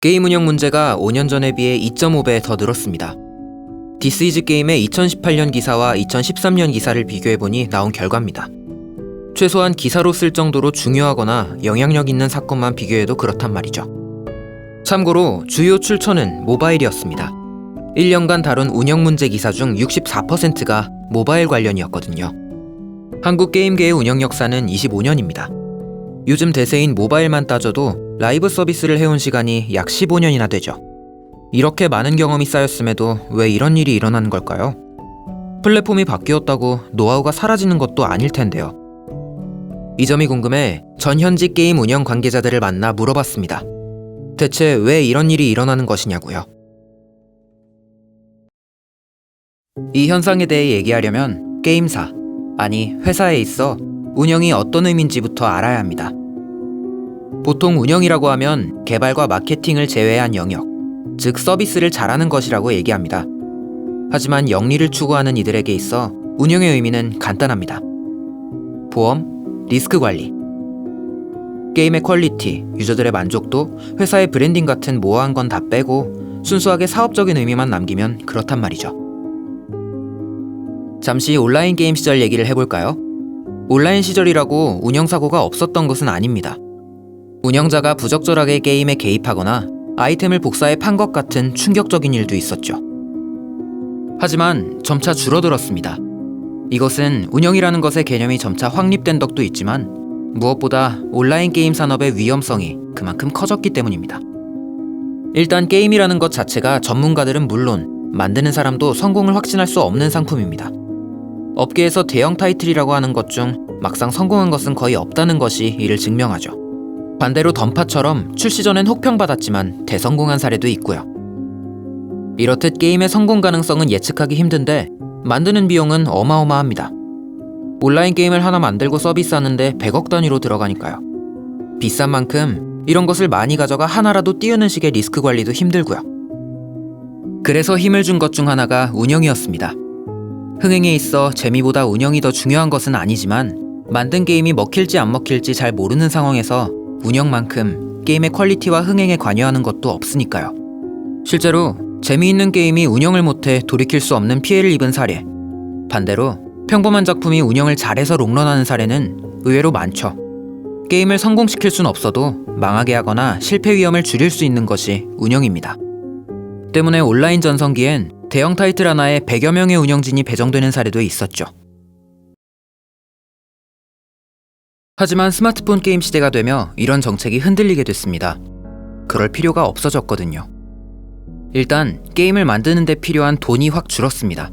게임 운영 문제가 5년 전에 비해 2.5배 더 늘었습니다. 디스이즈 게임의 2018년 기사와 2013년 기사를 비교해보니 나온 결과입니다. 최소한 기사로 쓸 정도로 중요하거나 영향력 있는 사건만 비교해도 그렇단 말이죠. 참고로 주요 출처는 모바일이었습니다. 1년간 다룬 운영 문제 기사 중 64%가 모바일 관련이었거든요. 한국 게임계의 운영 역사는 25년입니다. 요즘 대세인 모바일만 따져도 라이브 서비스를 해온 시간이 약 15년이나 되죠. 이렇게 많은 경험이 쌓였음에도 왜 이런 일이 일어나는 걸까요? 플랫폼이 바뀌었다고 노하우가 사라지는 것도 아닐 텐데요. 이 점이 궁금해 전 현직 게임 운영 관계자들을 만나 물어봤습니다. 대체 왜 이런 일이 일어나는 것이냐고요. 이 현상에 대해 얘기하려면 게임사, 아니 회사에 있어 운영이 어떤 의미인지부터 알아야 합니다. 보통 운영이라고 하면 개발과 마케팅을 제외한 영역, 즉 서비스를 잘하는 것이라고 얘기합니다. 하지만 영리를 추구하는 이들에게 있어 운영의 의미는 간단합니다. 보험, 리스크 관리, 게임의 퀄리티, 유저들의 만족도, 회사의 브랜딩 같은 모호한 건 다 빼고 순수하게 사업적인 의미만 남기면 그렇단 말이죠. 잠시 온라인 게임 시절 얘기를 해볼까요? 온라인 시절이라고 운영사고가 없었던 것은 아닙니다. 운영자가 부적절하게 게임에 개입하거나 아이템을 복사해 판 것 같은 충격적인 일도 있었죠. 하지만 점차 줄어들었습니다. 이것은 운영이라는 것의 개념이 점차 확립된 덕도 있지만 무엇보다 온라인 게임 산업의 위험성이 그만큼 커졌기 때문입니다. 일단 게임이라는 것 자체가 전문가들은 물론 만드는 사람도 성공을 확신할 수 없는 상품입니다. 업계에서 대형 타이틀이라고 하는 것 중 막상 성공한 것은 거의 없다는 것이 이를 증명하죠. 반대로 던파처럼 출시 전엔 혹평받았지만 대성공한 사례도 있고요. 이렇듯 게임의 성공 가능성은 예측하기 힘든데 만드는 비용은 어마어마합니다. 온라인 게임을 하나 만들고 서비스하는데 100억 단위로 들어가니까요. 비싼 만큼 이런 것을 많이 가져가 하나라도 띄우는 식의 리스크 관리도 힘들고요. 그래서 힘을 준 것 중 하나가 운영이었습니다. 흥행에 있어 재미보다 운영이 더 중요한 것은 아니지만 만든 게임이 먹힐지 안 먹힐지 잘 모르는 상황에서 운영만큼 게임의 퀄리티와 흥행에 관여하는 것도 없으니까요. 실제로 재미있는 게임이 운영을 못해 돌이킬 수 없는 피해를 입은 사례. 반대로 평범한 작품이 운영을 잘해서 롱런하는 사례는 의외로 많죠. 게임을 성공시킬 순 없어도 망하게 하거나 실패 위험을 줄일 수 있는 것이 운영입니다. 때문에 온라인 전성기엔 대형 타이틀 하나에 100여 명의 운영진이 배정되는 사례도 있었죠. 하지만 스마트폰 게임 시대가 되며 이런 정책이 흔들리게 됐습니다. 그럴 필요가 없어졌거든요. 일단 게임을 만드는 데 필요한 돈이 확 줄었습니다.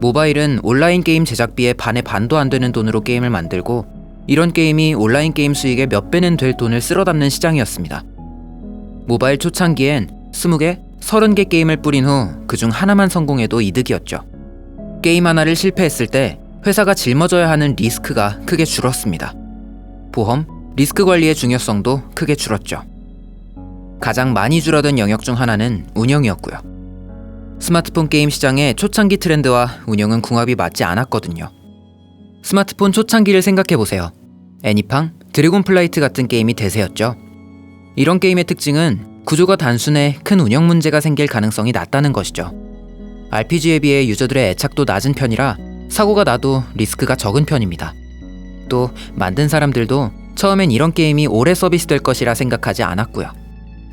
모바일은 온라인 게임 제작비의 반의 반도 안 되는 돈으로 게임을 만들고 이런 게임이 온라인 게임 수익의 몇 배는 될 돈을 쓸어 담는 시장이었습니다. 모바일 초창기엔 20개, 30개 게임을 뿌린 후 그중 하나만 성공해도 이득이었죠. 게임 하나를 실패했을 때 회사가 짊어져야 하는 리스크가 크게 줄었습니다. 보험, 리스크 관리의 중요성도 크게 줄었죠. 가장 많이 줄어든 영역 중 하나는 운영이었고요. 스마트폰 게임 시장의 초창기 트렌드와 운영은 궁합이 맞지 않았거든요. 스마트폰 초창기를 생각해보세요. 애니팡, 드래곤 플라이트 같은 게임이 대세였죠. 이런 게임의 특징은 구조가 단순해 큰 운영 문제가 생길 가능성이 낮다는 것이죠. RPG에 비해 유저들의 애착도 낮은 편이라 사고가 나도 리스크가 적은 편입니다. 또 만든 사람들도 처음엔 이런 게임이 오래 서비스될 것이라 생각하지 않았고요.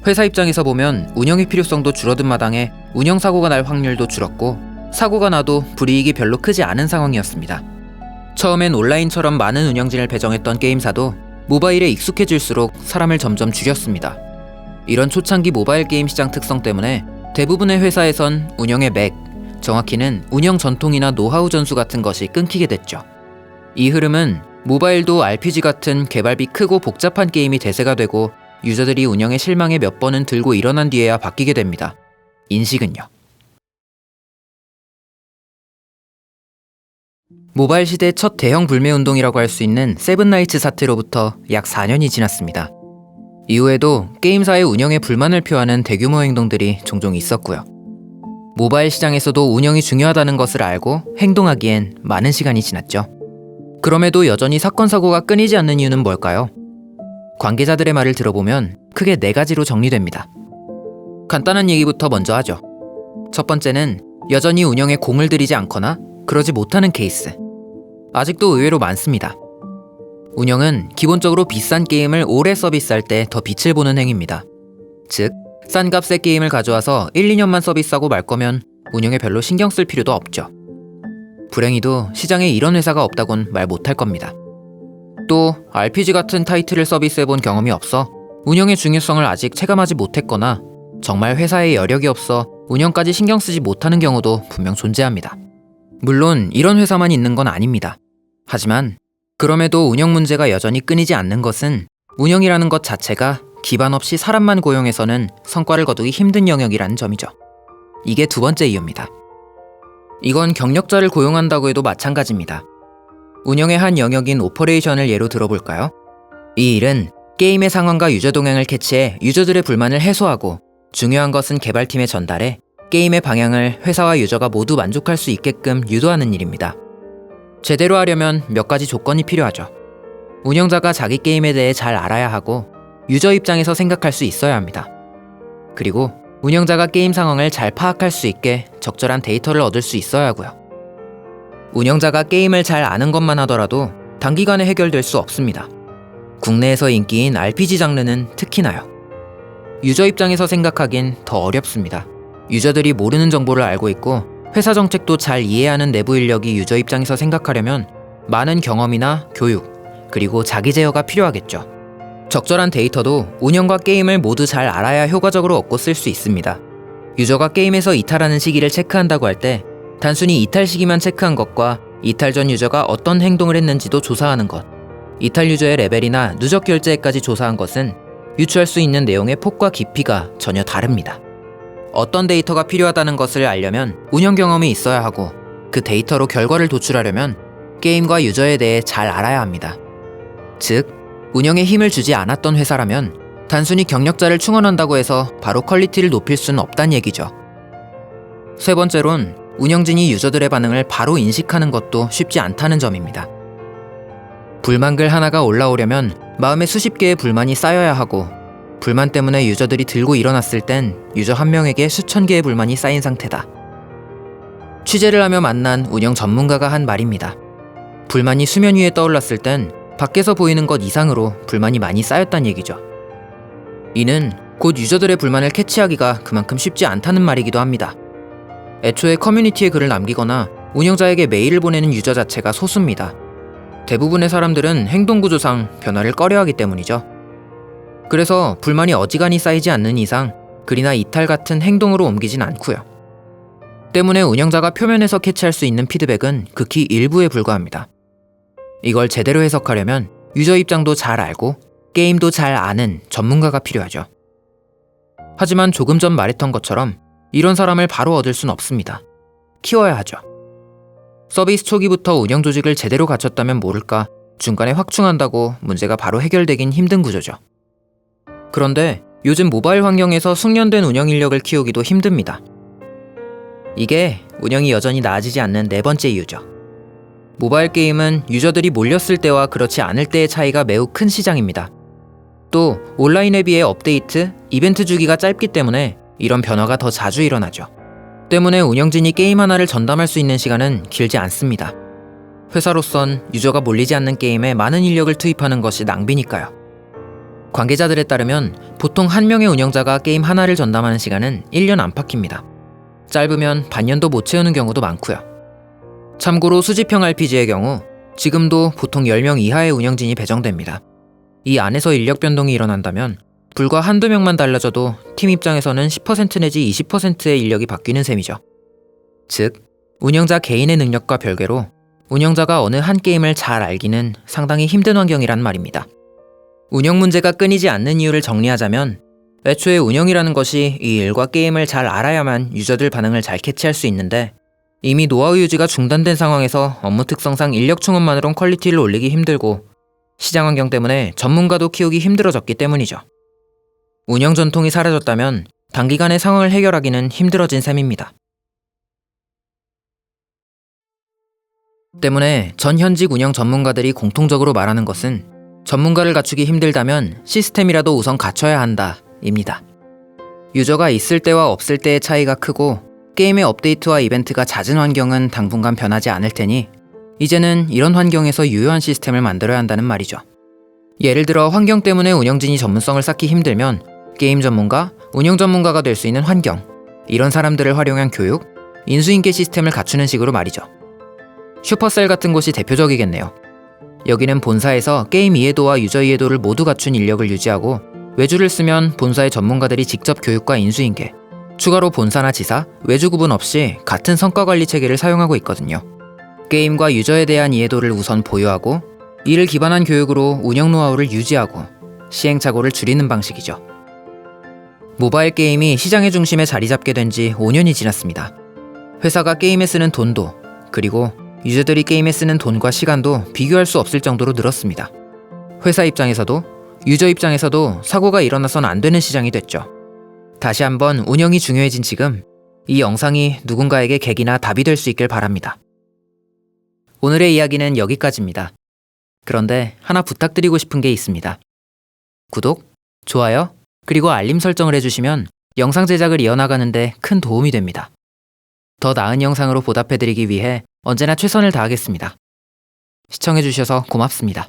회사 입장에서 보면 운영의 필요성도 줄어든 마당에 운영 사고가 날 확률도 줄었고 사고가 나도 불이익이 별로 크지 않은 상황이었습니다. 처음엔 온라인처럼 많은 운영진을 배정했던 게임사도 모바일에 익숙해질수록 사람을 점점 줄였습니다. 이런 초창기 모바일 게임 시장 특성 때문에 대부분의 회사에선 운영의 맥, 정확히는 운영 전통이나 노하우 전수 같은 것이 끊기게 됐죠. 이 흐름은 모바일도 RPG 같은 개발비 크고 복잡한 게임이 대세가 되고 유저들이 운영에 실망해 몇 번은 들고 일어난 뒤에야 바뀌게 됩니다. 인식은요. 모바일 시대 첫 대형 불매 운동이라고 할 수 있는 세븐나이츠 사태로부터 약 4년이 지났습니다. 이후에도 게임사의 운영에 불만을 표하는 대규모 행동들이 종종 있었고요. 모바일 시장에서도 운영이 중요하다는 것을 알고 행동하기엔 많은 시간이 지났죠. 그럼에도 여전히 사건 사고가 끊이지 않는 이유는 뭘까요? 관계자들의 말을 들어보면 크게 네 가지로 정리됩니다. 간단한 얘기부터 먼저 하죠. 첫 번째는 여전히 운영에 공을 들이지 않거나 그러지 못하는 케이스. 아직도 의외로 많습니다. 운영은 기본적으로 비싼 게임을 오래 서비스할 때 더 빛을 보는 행위입니다. 즉, 싼 값의 게임을 가져와서 1, 2년만 서비스하고 말 거면 운영에 별로 신경 쓸 필요도 없죠. 불행히도 시장에 이런 회사가 없다곤 말 못할 겁니다. 또 RPG 같은 타이틀을 서비스해 본 경험이 없어 운영의 중요성을 아직 체감하지 못했거나 정말 회사에 여력이 없어 운영까지 신경 쓰지 못하는 경우도 분명 존재합니다. 물론 이런 회사만 있는 건 아닙니다. 하지만 그럼에도 운영 문제가 여전히 끊이지 않는 것은 운영이라는 것 자체가 기반 없이 사람만 고용해서는 성과를 거두기 힘든 영역이라는 점이죠. 이게 두 번째 이유입니다. 이건 경력자를 고용한다고 해도 마찬가지입니다. 운영의 한 영역인 오퍼레이션을 예로 들어볼까요? 이 일은 게임의 상황과 유저 동향을 캐치해 유저들의 불만을 해소하고 중요한 것은 개발팀에 전달해 게임의 방향을 회사와 유저가 모두 만족할 수 있게끔 유도하는 일입니다. 제대로 하려면 몇 가지 조건이 필요하죠. 운영자가 자기 게임에 대해 잘 알아야 하고 유저 입장에서 생각할 수 있어야 합니다. 그리고 운영자가 게임 상황을 잘 파악할 수 있게 적절한 데이터를 얻을 수 있어야 하고요. 운영자가 게임을 잘 아는 것만 하더라도 단기간에 해결될 수 없습니다. 국내에서 인기인 RPG 장르는 특히나요. 유저 입장에서 생각하긴 더 어렵습니다. 유저들이 모르는 정보를 알고 있고 회사 정책도 잘 이해하는 내부 인력이 유저 입장에서 생각하려면 많은 경험이나 교육, 그리고 자기 제어가 필요하겠죠. 적절한 데이터도 운영과 게임을 모두 잘 알아야 효과적으로 얻고 쓸 수 있습니다. 유저가 게임에서 이탈하는 시기를 체크한다고 할 때 단순히 이탈 시기만 체크한 것과 이탈 전 유저가 어떤 행동을 했는지도 조사하는 것, 이탈 유저의 레벨이나 누적 결제까지 조사한 것은 유추할 수 있는 내용의 폭과 깊이가 전혀 다릅니다. 어떤 데이터가 필요하다는 것을 알려면 운영 경험이 있어야 하고 그 데이터로 결과를 도출하려면 게임과 유저에 대해 잘 알아야 합니다. 즉, 운영에 힘을 주지 않았던 회사라면 단순히 경력자를 충원한다고 해서 바로 퀄리티를 높일 수는 없단 얘기죠. 세 번째론 운영진이 유저들의 반응을 바로 인식하는 것도 쉽지 않다는 점입니다. 불만글 하나가 올라오려면 마음에 수십 개의 불만이 쌓여야 하고 불만 때문에 유저들이 들고 일어났을 땐 유저 한 명에게 수천 개의 불만이 쌓인 상태다. 취재를 하며 만난 운영 전문가가 한 말입니다. 불만이 수면 위에 떠올랐을 땐 밖에서 보이는 것 이상으로 불만이 많이 쌓였단 얘기죠. 이는 곧 유저들의 불만을 캐치하기가 그만큼 쉽지 않다는 말이기도 합니다. 애초에 커뮤니티에 글을 남기거나 운영자에게 메일을 보내는 유저 자체가 소수입니다. 대부분의 사람들은 행동 구조상 변화를 꺼려하기 때문이죠. 그래서 불만이 어지간히 쌓이지 않는 이상 글이나 이탈 같은 행동으로 옮기진 않고요. 때문에 운영자가 표면에서 캐치할 수 있는 피드백은 극히 일부에 불과합니다. 이걸 제대로 해석하려면 유저 입장도 잘 알고 게임도 잘 아는 전문가가 필요하죠. 하지만 조금 전 말했던 것처럼 이런 사람을 바로 얻을 순 없습니다. 키워야 하죠. 서비스 초기부터 운영 조직을 제대로 갖췄다면 모를까 중간에 확충한다고 문제가 바로 해결되긴 힘든 구조죠. 그런데 요즘 모바일 환경에서 숙련된 운영 인력을 키우기도 힘듭니다. 이게 운영이 여전히 나아지지 않는 네 번째 이유죠. 모바일 게임은 유저들이 몰렸을 때와 그렇지 않을 때의 차이가 매우 큰 시장입니다. 또 온라인에 비해 업데이트, 이벤트 주기가 짧기 때문에 이런 변화가 더 자주 일어나죠. 때문에 운영진이 게임 하나를 전담할 수 있는 시간은 길지 않습니다. 회사로선 유저가 몰리지 않는 게임에 많은 인력을 투입하는 것이 낭비니까요. 관계자들에 따르면 보통 한 명의 운영자가 게임 하나를 전담하는 시간은 1년 안팎입니다. 짧으면 반년도 못 채우는 경우도 많고요. 참고로 수집형 RPG의 경우 지금도 보통 10명 이하의 운영진이 배정됩니다. 이 안에서 인력 변동이 일어난다면 불과 한두 명만 달라져도 팀 입장에서는 10% 내지 20%의 인력이 바뀌는 셈이죠. 즉, 운영자 개인의 능력과 별개로 운영자가 어느 한 게임을 잘 알기는 상당히 힘든 환경이란 말입니다. 운영 문제가 끊이지 않는 이유를 정리하자면 애초에 운영이라는 것이 이 일과 게임을 잘 알아야만 유저들 반응을 잘 캐치할 수 있는데 이미 노하우 유지가 중단된 상황에서 업무 특성상 인력 충원만으론 퀄리티를 올리기 힘들고 시장 환경 때문에 전문가도 키우기 힘들어졌기 때문이죠. 운영 전통이 사라졌다면 단기간에 상황을 해결하기는 힘들어진 셈입니다. 때문에 전 현직 운영 전문가들이 공통적으로 말하는 것은 전문가를 갖추기 힘들다면 시스템이라도 우선 갖춰야 한다, 입니다. 유저가 있을 때와 없을 때의 차이가 크고 게임의 업데이트와 이벤트가 잦은 환경은 당분간 변하지 않을 테니 이제는 이런 환경에서 유효한 시스템을 만들어야 한다는 말이죠. 예를 들어 환경 때문에 운영진이 전문성을 쌓기 힘들면 게임 전문가, 운영 전문가가 될 수 있는 환경, 이런 사람들을 활용한 교육, 인수인계 시스템을 갖추는 식으로 말이죠. 슈퍼셀 같은 곳이 대표적이겠네요. 여기는 본사에서 게임 이해도와 유저 이해도를 모두 갖춘 인력을 유지하고 외주를 쓰면 본사의 전문가들이 직접 교육과 인수인계, 추가로 본사나 지사, 외주 구분 없이 같은 성과 관리 체계를 사용하고 있거든요. 게임과 유저에 대한 이해도를 우선 보유하고 이를 기반한 교육으로 운영 노하우를 유지하고 시행착오를 줄이는 방식이죠. 모바일 게임이 시장의 중심에 자리 잡게 된 지 5년이 지났습니다. 회사가 게임에 쓰는 돈도 그리고 유저들이 게임에 쓰는 돈과 시간도 비교할 수 없을 정도로 늘었습니다. 회사 입장에서도 유저 입장에서도 사고가 일어나선 안 되는 시장이 됐죠. 다시 한번 운영이 중요해진 지금 이 영상이 누군가에게 계기나 답이 될 수 있길 바랍니다. 오늘의 이야기는 여기까지입니다. 그런데 하나 부탁드리고 싶은 게 있습니다. 구독, 좋아요, 그리고 알림 설정을 해주시면 영상 제작을 이어나가는데 큰 도움이 됩니다. 더 나은 영상으로 보답해드리기 위해 언제나 최선을 다하겠습니다. 시청해주셔서 고맙습니다.